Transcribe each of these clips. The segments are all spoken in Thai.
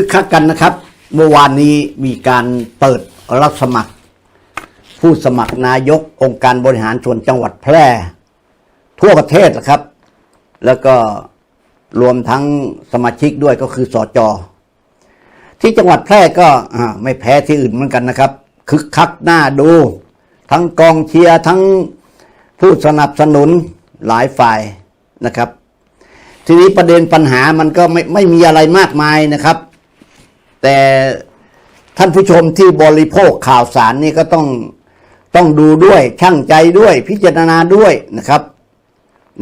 คึกคักกันนะครับ เมื่อวานนี้มีการเปิดรับสมัคร ผู้สมัครนายกองค์การบริหารส่วนจังหวัดแพร่ ทั่วประเทศนะครับ แล้วก็รวมทั้งสมาชิกด้วยก็คือสอจอที่จังหวัดแพร่ก็ไม่แพ้ที่อื่นเหมือนกันนะครับ คึกคักหน้าดู ทั้งกองเชียร์ทั้งผู้สนับสนุนหลายฝ่ายนะครับ ทีนี้ประเด็นปัญหามันก็ไม่ไม่มีอะไรมากมายนะครับ แต่ท่านผู้ชมที่บริโภคข่าวสารนี่ก็ต้องต้องดูด้วยช่างใจด้วยพิจารณาด้วยนะครับ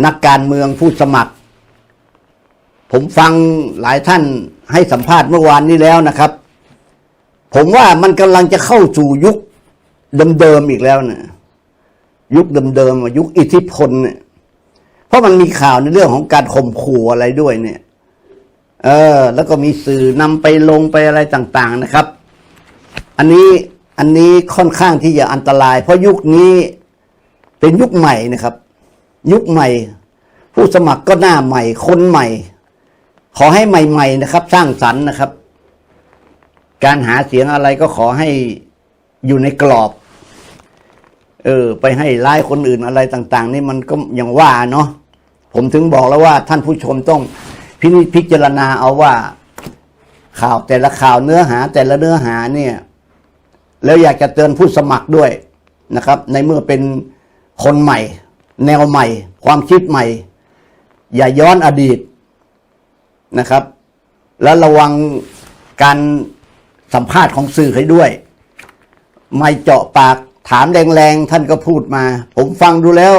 นักการเมืองผู้สมัคร ผมฟังหลายท่านให้สัมภาษณ์เมื่อวานนี้แล้วนะครับ ผมว่ามันกำลังจะเข้าสู่ยุคเดิมๆอีกแล้วเนี่ยยุคเดิมๆยุคอิทธิพลเนี่ยเพราะมันมีข่าวในเรื่องของการข่มขู่อะไรด้วยเนี่ย เออ แล้วก็มีสื่อนำไปลงไปอะไรต่าง ๆนะครับ อันนี้อันนี้ค่อนข้างที่จะอันตราย เพราะยุคนี้เป็นยุคใหม่นะครับ ยุคใหม่ ผู้สมัครก็หน้าใหม่ คนใหม่ ขอให้ใหม่ ๆ นะครับ สร้างสรรค์นะครับ การหาเสียงอะไรก็ขอให้อยู่ในกรอบ เออ ไปให้ร้ายคนอื่นอะไรต่าง ๆ นี่มันก็อย่างว่าเนาะผมถึงบอกแล้วว่าท่านผู้ชมต้อง พินิจพิจารณาเอาว่าข่าวแต่ละข่าวเนื้อหาแต่ละเนื้อหาเนี่ย แล้วอยากจะเตือนผู้สมัครด้วยนะครับ ในเมื่อเป็นคนใหม่ แนวใหม่ ความคิดใหม่ อย่าย้อนอดีตนะครับ แล้วระวังการสัมภาษณ์ของสื่อให้ด้วย ไม่เจาะปากถามแรงๆท่านก็พูดมา ผมฟังดูแล้ว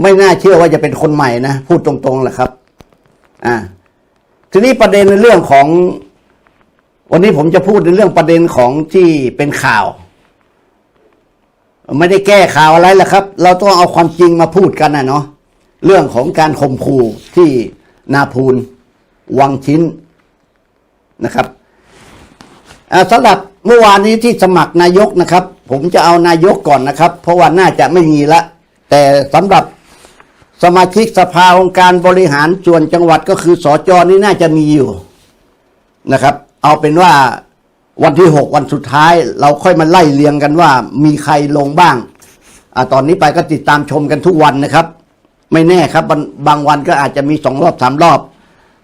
ไม่น่าเชื่อว่าจะเป็นคนใหม่นะ พูดตรงๆแหละครับ อ่าทีนี้ประเด็นในเรื่องของ วันนี้ผมจะพูดในเรื่องประเด็นของที่เป็นข่าว ไม่ได้แก้ข่าวอะไรแหละครับ เราต้องเอาความจริงมาพูดกันนะเนาะเรื่องของการข่มขู่ที่นาพูนวังชิ้นนะครับสำหรับเมื่อวานนี้ที่สมัครนายกนะครับ ผมจะเอานายกก่อนนะครับ เพราะว่าน่าจะไม่มีละ แต่สำหรับ สมาชิกสภาองค์การบริหารส่วนจังหวัดก็คือสอจอนี่น่าจะมีอยู่นะครับ เอาเป็นว่าวันที่หกวันสุดท้าย เราค่อยมาไล่เรียงกันว่ามีใครลงบ้างอตอนนี้ไปก็ติดตามชมกันทุกวันนะครับ ไม่แน่ครับบางบางวันก็อาจจะมีสองรอบสามรอบ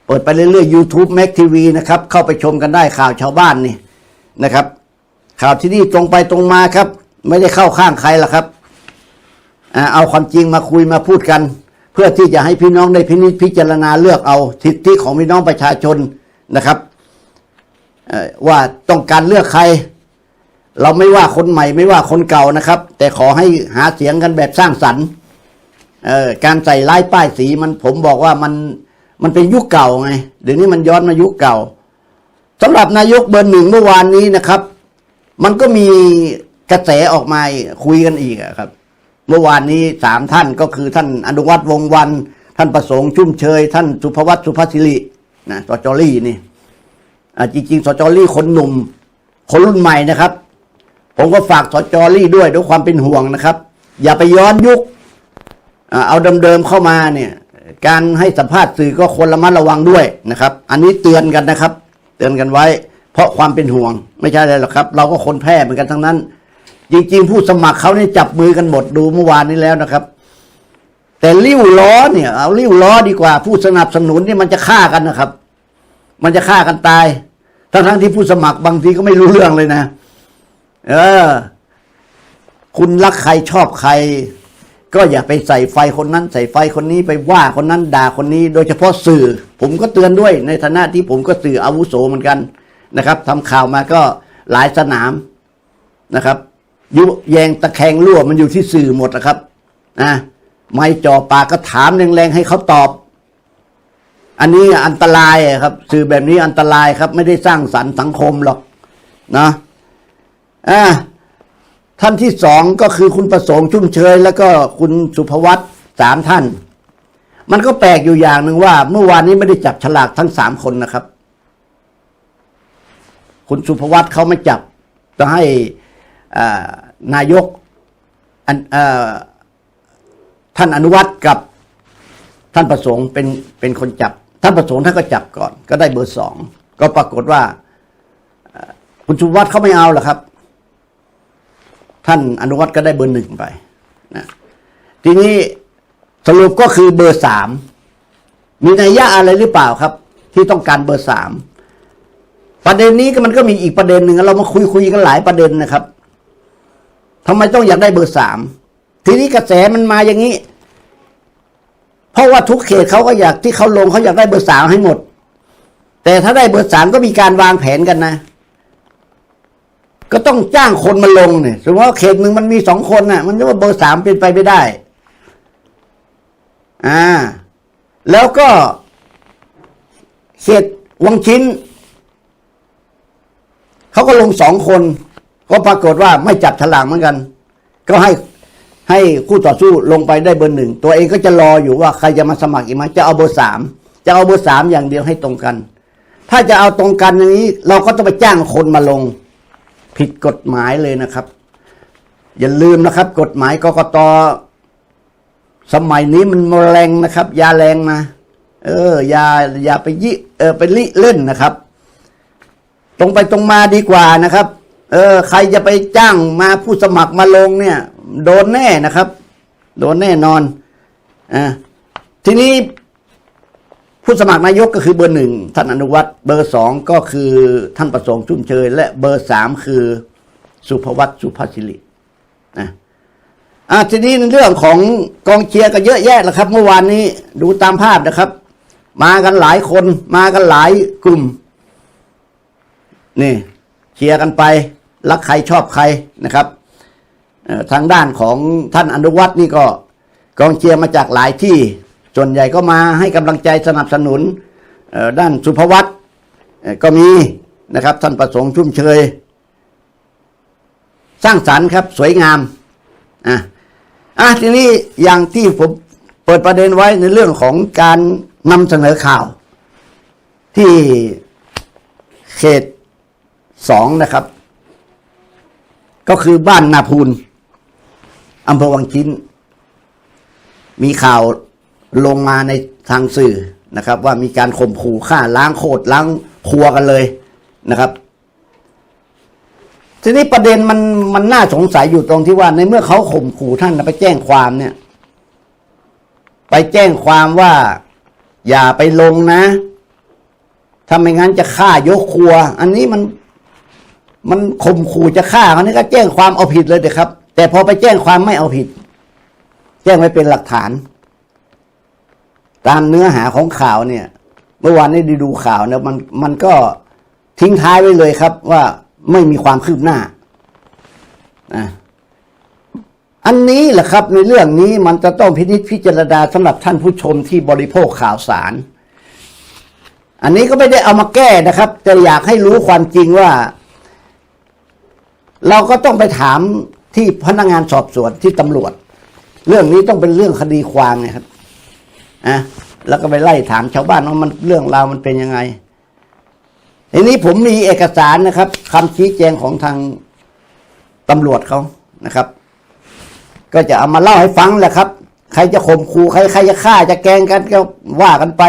เปิดไปเรื่อยๆ YouTube Mac TV นะครับ เข้าไปชมกันได้ข่าวชาวบ้านนี่นะครับ ข่าวที่นี่ตรงไปตรงมาครับ ไม่ได้เข้าข้างใครหรอกครับเอาความจริงมาคุยมาพูดกัน เพื่อที่จะให้พี่น้องได้พินิจพิจารณาเลือกเอาสิทธิของพี่น้องประชาชนนะครับว่าต้องการเลือกใคร เราไม่ว่าคนใหม่ไม่ว่าคนเก่านะครับ แต่ขอให้หาเสียงกันแบบสร้างสรรค์การใส่ร้ายป้ายสีมันผมบอกว่ามันมันเป็นยุคเก่าไงเดี๋ยวนี้มันย้อนมายุคเก่าสำหรับนายกเบอร์หนึ่งเมื่อวานนี้นะครับ มันก็มีกระแสออกมาคุยกันอีกครับ เมื่อวานนี้สามท่านก็คือท่านอนุวัตรวงวัน ท่านประสงค์ชุ่มเชย ท่านสุภวัตสุภศิรินะสจอรี่นี่จริงๆสจอรี่คนหนุ่ม คนรุ่นใหม่นะครับ ผมก็ฝากสจอรี่ด้วยด้วยความเป็นห่วงนะครับ อย่าไปย้อนยุคอ่าเอาเดิมๆเข้ามาเนี่ย การให้สัมภาษณ์สื่อก็ควรระมัดระวังด้วยนะครับ อันนี้เตือนกันนะครับ เตือนกันไว้ เพราะความเป็นห่วง ไม่ใช่อะไรหรอกครับ เราก็คนแพร่เหมือนกันทั้งนั้น จริงๆ ผู้สมัครเขาเนี่ยจับมือกันหมดดูเมื่อวานนี้แล้วนะครับ แต่ริ้วล้อเนี่ย เอาริ้วล้อดีกว่า ผู้สนับสนุนนี่มันจะฆ่ากันนะครับ มันจะฆ่ากันตายทั้งๆที่ผู้สมัครบางทีก็ไม่รู้เรื่องเลยนะ เออ คุณรักใครชอบใคร ก็อย่าไปใส่ไฟคนนั้น ใส่ไฟคนนี้ไปว่าคนนั้นด่าคนนี้ โดยเฉพาะสื่อ ผมก็เตือนด้วย ในฐานะที่ผมก็สื่ออาวุโสเหมือนกันนะครับทำข่าวมาก็หลายสนามนะครับ ยุแยงตะแคงรั่วมันอยู่ที่สื่อหมดนะครับนะไม่จ่อปากก็ถามแรงๆให้เขาตอบ อันนี้อันตรายครับ สื่อแบบนี้อันตรายครับ ไม่ได้สร้างสรรค์สังคมหรอกนะอ่าท่านที่สองก็คือคุณประสงค์ชุ่มเชย แล้วก็คุณสุภวัตสามท่าน มันก็แปลกอยู่อย่างหนึ่งว่า เมื่อวานนี้ไม่ได้จับฉลากทั้งสามคนนะครับ คุณสุภวัตเขาไม่จับต้องให้ นายกท่านอนุวัตกับท่านประสงค์เป็นเป็นคนจับ ท่านประสงค์ท่านก็จับก่อน ก็ได้เบอร์สองก็ปรากฏว่าคุณชูวัฒน์เขาไม่เอาหรอกครับ ท่านอนุวัฒน์ก็ได้เบอร์หนึ่งไปนะทีนี้สรุปก็คือเบอร์สามมีนัยยะอะไรหรือเปล่าครับ ที่ต้องการเบอร์สามประเด็นนี้ก็มันก็มีอีกประเด็นหนึ่งเรามาคุยคุยกันหลายประเด็นนะครับ ทำไมต้องอยากได้เบอร์สามทีนี้กระแสมันมาอย่างนี้ เพราะว่าทุกเขตเขาก็อยากที่เขาลงเขาอยากได้เบอร์สามให้หมด แต่ถ้าได้เบอร์สามก็มีการวางแผนกันนะ ก็ต้องจ้างคนมาลงเนี่ยสมมติว่าเขตหนึ่งมันมีสองคนน่ะ มันจะว่าเบอร์สามเป็นไปไม่ได้ อ่า แล้วก็เขตวังชิ้นเขาก็ลงสองคน ก็ปรากฏว่าไม่จับฉลากเหมือนกัน ก็ให้ให้คู่ต่อสู้ลงไปได้เบอร์หนึ่งตัวเองก็จะรออยู่ว่าใครจะมาสมัครอีกไหมจะเอาเบอร์สามจะเอาเบอร์สามอย่างเดียวให้ตรงกัน ถ้าจะเอาตรงกันอย่างนี้ เราก็ต้องไปจ้างคนมาลง ผิดกฎหมายเลยนะครับ อย่าลืมนะครับ กฎหมายกกตสมัยนี้มันแรงนะครับ ยาแรงนะเออ อย่าอย่าไปยิเออไปลิเล่นนะครับ ตรงไปตรงมาดีกว่านะครับ เออ ใครจะไปจ้างมาผู้สมัครมาลงเนี่ย โดนแน่นะครับ โดนแน่นอนอ่าทีนี้ผู้สมัครนายกก็คือเบอร์หนึ่งท่านอนุวัตรเบอร์สองก็คือท่านประสงค์ชุ่มเชย และเบอร์สามคือสุภวัตสุภาสิรินะอะทีนี้ในเรื่องของกองเชียร์ก็เยอะแยะแล้วครับ เมื่อวานนี้ดูตามภาพนะครับ มากันหลายคน มากันหลายกลุ่ม นี่เชียร์กันไป รักใครชอบใครนะครับทางด้านของท่านอนุวัตรนี่ก็กองเชียร์มาจากหลายที่ ส่วนใหญ่ก็มาให้กำลังใจสนับสนุนด้านสุภวัตก็มีนะครับท่านประสงค์ชุ่มเชย สร้างสรรค์ครับสวยงามอะอะทีนี้อย่างที่ผมเปิดประเด็นไว้ในเรื่องของการนำเสนอข่าว ที่เขตสองนะครับ ก็คือบ้านนาพูนอำเภอวังชิ้น มีข่าวลงมาในทางสื่อนะครับ ว่ามีการข่มขู่ฆ่าล้างโคตรล้างครัวกันเลยนะครับ ทีนี้ประเด็นมันมันน่าสงสัยอยู่ตรงที่ว่า ในเมื่อเขาข่มขู่ท่านไปแจ้งความเนี่ย ไปแจ้งความว่า อย่าไปลงนะถ้าไม่งั้นจะฆ่ายกครัว อันนี้มัน มันข่มขู่จะฆ่าอันนี้ก็แจ้งความเอาผิดเลยเด็ครับ แต่พอไปแจ้งความไม่เอาผิด แจ้งไว้เป็นหลักฐาน ตามเนื้อหาของข่าวเนี่ย เมื่อวานนี้ได้ดูข่าวเนี่ยมันมันก็ทิ้งท้ายไว้เลยครับ ว่าไม่มีความคืบหน้าอะอันนี้แหละครับ ในเรื่องนี้มันจะต้องพินิจพิจารณาสำหรับท่านผู้ชมที่บริโภคข่าวสาร อันนี้ก็ไม่ได้เอามาแก้นะครับ แต่อยากให้รู้ความจริงว่า เราก็ต้องไปถามที่พนักงานสอบสวนที่ตำรวจ เรื่องนี้ต้องเป็นเรื่องคดีความไงครับอะแล้วก็ไปไล่ถามชาวบ้านว่ามันเรื่องราวมันเป็นยังไงทีนี้ผมมีเอกสารนะครับคำชี้แจงของทางตำรวจเขานะครับ ก็จะเอามาเล่าให้ฟังแหละครับ ใครจะข่มขู่ใครใครจะฆ่าจะแกงกันก็ว่ากันไป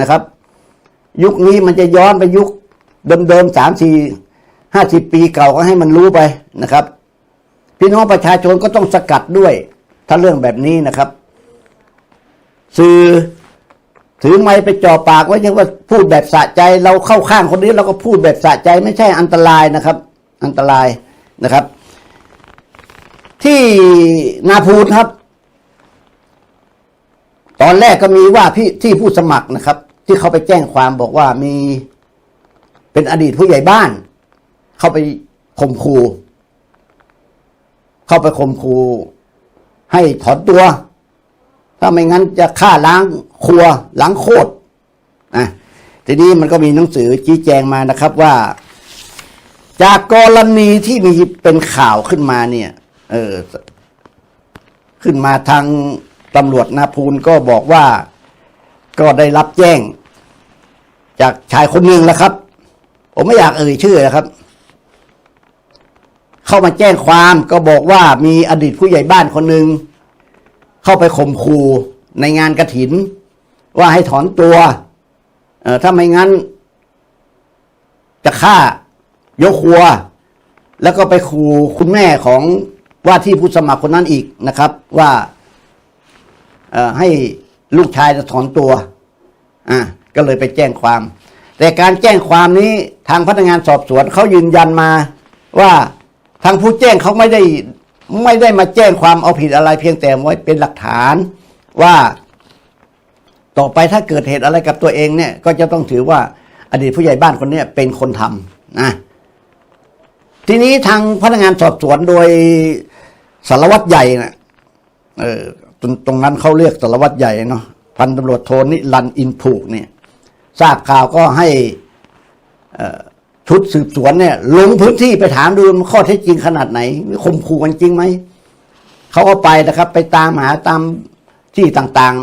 นะครับ ยุคนี้มันจะย้อนไปยุคเดิมๆสามสี่ ห้าสิบปีเก่าก็ให้มันรู้ไปนะครับ พี่น้องประชาชนก็ต้องสกัดด้วย ถ้าเรื่องแบบนี้นะครับ สื่อถือไม้ไปจ่อปากไว้ยังว่าพูดแบบสะใจ เราเข้าข้างคนนี้เราก็พูดแบบสะใจไม่ใช่อันตรายนะครับ อันตรายนะครับ ที่นาพูนครับ ตอนแรกก็มีว่าพี่ที่ผู้สมัครนะครับ ที่เขาไปแจ้งความบอกว่ามีเป็นอดีตผู้ใหญ่บ้าน เข้าไปข่มขู่เข้าไปข่มขู่ให้ถอนตัว ถ้าไม่งั้นจะฆ่าล้างครัวล้างโคตรอะทีนี้มันก็มีหนังสือชี้แจงมานะครับว่า จากกรณีที่มีเป็นข่าวขึ้นมาเนี่ย เออ ขึ้นมาทางตำรวจนาพูนก็บอกว่าก็ได้รับแจ้ง จากชายคนหนึ่งแล้วครับ ผมไม่อยากเอ่ยชื่อนะครับ เข้ามาแจ้งความก็บอกว่ามีอดีตผู้ใหญ่บ้านคนหนึ่งเข้าไปข่มขู่ในงานกระถิน ว่าให้ถอนตัวเออถ้าไม่งั้น จะฆ่ายกครัว แล้วก็ไปขู่คุณแม่ของว่าที่ผู้สมัครคนนั้นอีกนะครับ ว่าให้ลูกชายจะถอนตัว อะก็เลยไปแจ้งความ แต่การแจ้งความนี้ทางพนักงานสอบสวนเขายืนยันมาว่า ทางผู้แจ้งเขาไม่ได้ไม่ได้มาแจ้งความเอาผิดอะไร เพียงแต่ไว้เป็นหลักฐานว่า ต่อไปถ้าเกิดเหตุอะไรกับตัวเองเนี่ย ก็จะต้องถือว่าอดีตผู้ใหญ่บ้านคนนี้เป็นคนทำนะทีนี้ทางพนักงานสอบสวนโดยสารวัตรใหญ่นะเออตรงตรงนั้นเขาเรียกสารวัตรใหญ่เนาะพันตำรวจโทนิรันอินผูกเนี่ย ทราบข่าวก็ให้เอ่อ ชุดสืบสวนเนี่ย ลงพื้นที่ไปถามดูมันข้อเท็จจริงขนาดไหนมีข่มขู่กันจริงไหมเขาก็ไปนะครับ ไปตามหาตามที่ต่าง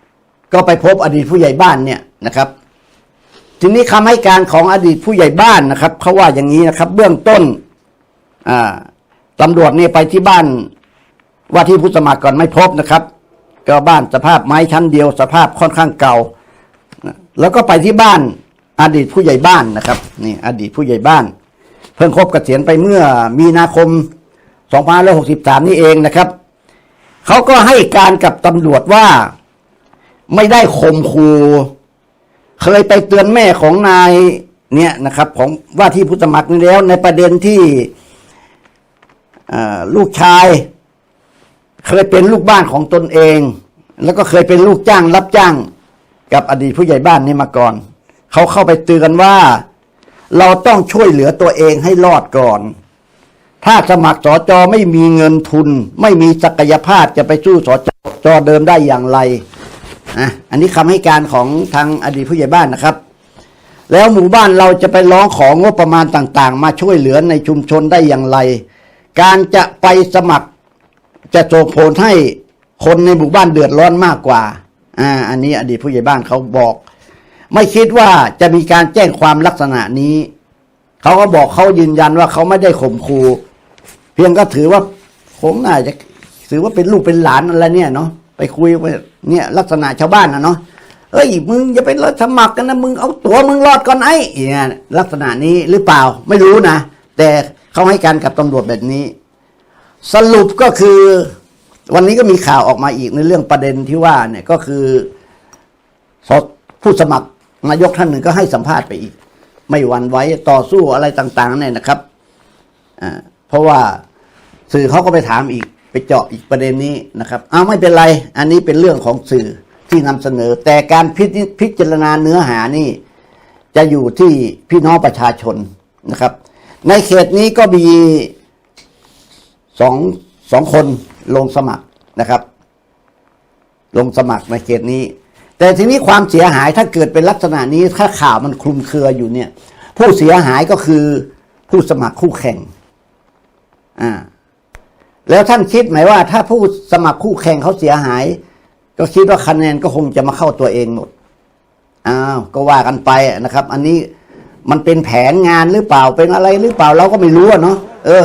ๆ ก็ไปพบอดีตผู้ใหญ่บ้านเนี่ยนะครับ ทีนี้คำให้การของอดีตผู้ใหญ่บ้านนะครับเขาว่าอย่างนี้นะครับ เบื้องต้นอ่าตำรวจเนี่ยไปที่บ้านว่าที่ผู้สมัครก่อนไม่พบนะครับ ก็บ้านสภาพไม้ชั้นเดียวสภาพค่อนข้างเก่า แล้วก็ไปที่บ้าน อดีตผู้ใหญ่บ้านนะครับนี่อดีตผู้ใหญ่บ้าน เพิ่งครบเกษียณไปเมื่อมีนาคม2563 นี่เองนะครับ เขาก็ให้การกับตำรวจว่าไม่ได้ข่มขู่เคยไปเตือนแม่ของนายเนี่ยนะครับ ของว่าที่ผู้สมัครนี่แล้ว ในประเด็นที่ลูกชาย เคยเป็นลูกบ้านของตนเอง แล้วก็เคยเป็นลูกจ้างรับจ้าง กับอดีตผู้ใหญ่บ้านนี่มาก่อน เขาเข้าไปเตือนว่า เราต้องช่วยเหลือตัวเองให้รอดก่อน ถ้าสมัครสอจอไม่มีเงินทุน ไม่มีศักยภาพจะไปสู้สอจจอเดิมได้อย่างไรอะอันนี้คำให้การของทางอดีตผู้ใหญ่บ้านนะครับ แล้วหมู่บ้านเราจะไปร้องของงบประมาณต่างๆ มาช่วยเหลือในชุมชนได้อย่างไร การจะไปสมัครจะส่งผลให้คนในหมู่บ้านเดือดร้อนมากกว่า อ่า อันนี้อดีตผู้ใหญ่บ้านเขาบอก ไม่คิดว่าจะมีการแจ้งความลักษณะนี้ เขาก็บอกเขายืนยันว่าเขาไม่ได้ข่มขู่เพียงก็ถือว่าผมน่าจะถือว่าเป็นลูกเป็นหลานอะไรเนี่ยเนาะไปคุยไปเนี่ยลักษณะชาวบ้านนะเนาะเอ้ยมึงอย่าไปรับสมัครกันนะมึงเอาตัวมึงรอดก่อนไอ้เนี่ยลักษณะนี้หรือเปล่าไม่รู้นะ แต่เขาให้การกับตำรวจแบบนี้ สรุปก็คือ วันนี้ก็มีข่าวออกมาอีกในเรื่องประเด็นที่ว่าเนี่ยก็คือสผู้สมัคร นายกท่านหนึ่งก็ให้สัมภาษณ์ไปอีก ไม่หวั่นไหวต่อสู้อะไรต่างๆเนี่ยนะครับอ่าเพราะว่าสื่อเขาก็ไปถามอีก ไปเจาะอีกประเด็นนี้นะครับเอาไม่เป็นไร อันนี้เป็นเรื่องของสื่อที่นำเสนอ แต่การพิพิจารณาเนื้อหานี่ จะอยู่ที่พี่น้องประชาชนนะครับ ในเขตนี้ก็มีสองสองคนลงสมัครนะครับ ลงสมัครในเขตนี้ แต่ทีนี้ความเสียหายถ้าเกิดเป็นลักษณะนี้ถ้าข่าวมันคลุมเครืออยู่เนี่ย ผู้เสียหายก็คือผู้สมัครคู่แข่ง อ่า แล้วท่านคิดไหมว่า ถ้าผู้สมัครคู่แข่งเขาเสียหาย ก็คิดว่าคะแนนก็คงจะมาเข้าตัวเองหมดอ้าวก็ว่ากันไปนะครับ อันนี้มันเป็นแผนงานหรือเปล่าเป็นอะไรหรือเปล่าเราก็ไม่รู้เนาะเออ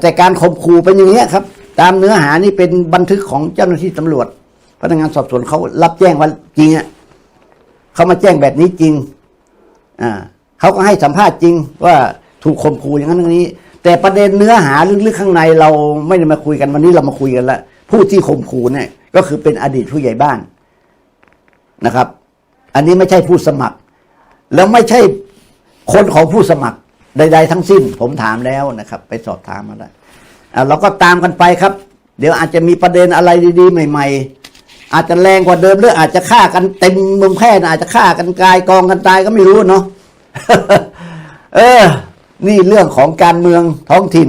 แต่การข่มขู่เป็นอย่างนี้ยครับ ตามเนื้อหานี่เป็นบันทึกของเจ้าหน้าที่ตำรวจ พนักงานสอบสวนเขารับแจ้งว่าจริงอะเขามาแจ้งแบบนี้จริง อ่าเขาก็ให้สัมภาษณ์จริง ว่าถูกข่มขู่อย่างนั้นอย่างนี้ แต่ประเด็นเนื้อหาลึกๆข้างในเราไม่ได้มาคุยกันวันนี้เรามาคุยกันละผู้ที่ข่มขู่เนี่ย ก็คือเป็นอดีตผู้ใหญ่บ้านนะครับ อันนี้ไม่ใช่ผู้สมัคร แล้วไม่ใช่คนของผู้สมัครใด ๆ ทั้งสิ้น ผมถามแล้วนะครับ ไปสอบถามมาแล้วอะเราก็ตามกันไปครับ เดี๋ยวอาจจะมีประเด็นอะไรดี ๆ ใหม่ ๆ อาจจะแรงกว่าเดิมหรืออาจจะฆ่ากันเต็มเมืองแพร่นะอาจจะฆ่ากันกายกองกันตายก็ไม่รู้เนาะเออ นี่เรื่องของการเมืองท้องถิ่น